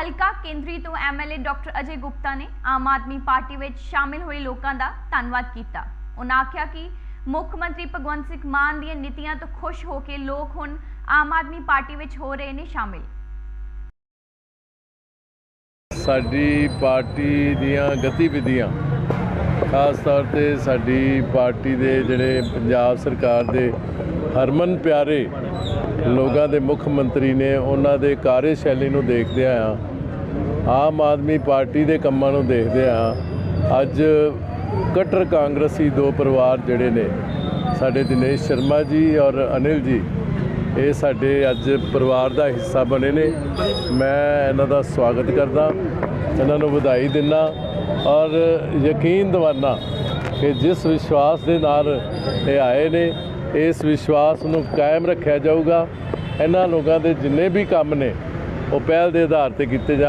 ਹਲਕਾ ਕੇਂਦਰੀ ਤੋਂ ਐਮਐਲਏ ਡਾਕਟਰ ਅਜੇ ਗੁਪਤਾ ਨੇ ਆਮ ਆਦਮੀ ਪਾਰਟੀ ਵਿੱਚ ਸ਼ਾਮਿਲ ਹੋਏ ਲੋਕਾਂ ਦਾ ਧੰਨਵਾਦ ਕੀਤਾ। ਉਹਨਾਂ ਆਖਿਆ ਕਿ ਮੁੱਖ ਮੰਤਰੀ ਭਗਵੰਤ ਸਿੰਘ ਮਾਨ ਦੀਆਂ ਨੀਤੀਆਂ ਤੋਂ ਖੁਸ਼ ਹੋ ਕੇ ਲੋਕ ਹੁਣ ਆਮ ਆਦਮੀ ਪਾਰਟੀ ਵਿੱਚ ਹੋ ਰਹੇ ਨੇ ਸ਼ਾਮਿਲ। ਸਾਡੀ ਪਾਰਟੀ ਦੀਆਂ ਗਤੀਵਿਧੀਆਂ, ਖਾਸ ਤੌਰ ਤੇ ਸਾਡੀ ਪਾਰਟੀ ਦੇ ਜਿਹੜੇ ਪੰਜਾਬ ਸਰਕਾਰ ਦੇ ਹਰਮਨ ਪਿਆਰੇ ਲੋਕਾਂ ਦੇ ਮੁੱਖ ਮੰਤਰੀ ਨੇ, ਉਹਨਾਂ ਦੇ ਕਾਰਜਸ਼ੈਲੀ ਨੂੰ ਦੇਖਦੇ ਆ ਆਮ ਆਦਮੀ ਪਾਰਟੀ ਦੇ ਕੰਮਾਂ ਨੂੰ ਦੇਖਦੇ ਆ ਅੱਜ ਕਟਰ ਕਾਂਗਰਸੀ ਦੋ ਪਰਿਵਾਰ ਜਿਹੜੇ ਨੇ, ਸਾਡੇ ਦਿਨੇਸ਼ ਸ਼ਰਮਾ ਜੀ ਔਰ ਅਨਿਲ ਜੀ, ਇਹ ਸਾਡੇ ਅੱਜ ਪਰਿਵਾਰ ਦਾ ਹਿੱਸਾ ਬਣੇ ਨੇ। ਮੈਂ ਇਹਨਾਂ ਦਾ ਸਵਾਗਤ ਕਰਦਾ, ਇਹਨਾਂ ਨੂੰ ਵਧਾਈ ਦਿੰਦਾ ਔਰ ਯਕੀਨ ਦਿਵਾਨਾ ਕਿ ਜਿਸ ਵਿਸ਼ਵਾਸ ਦੇ ਨਾਲ ਇਹ ਆਏ ਨੇ, ਇਸ ਵਿਸ਼ਵਾਸ ਨੂੰ ਕਾਇਮ ਰੱਖਿਆ ਜਾਊਗਾ। ਇਹਨਾਂ ਲੋਕਾਂ ਦੇ ਜਿੰਨੇ ਵੀ ਕੰਮ ਨੇ, ਉਹ ਪਹਿਲ ਦੇ ਆਧਾਰ ਤੇ ਕੀਤੇ ਜਾਣ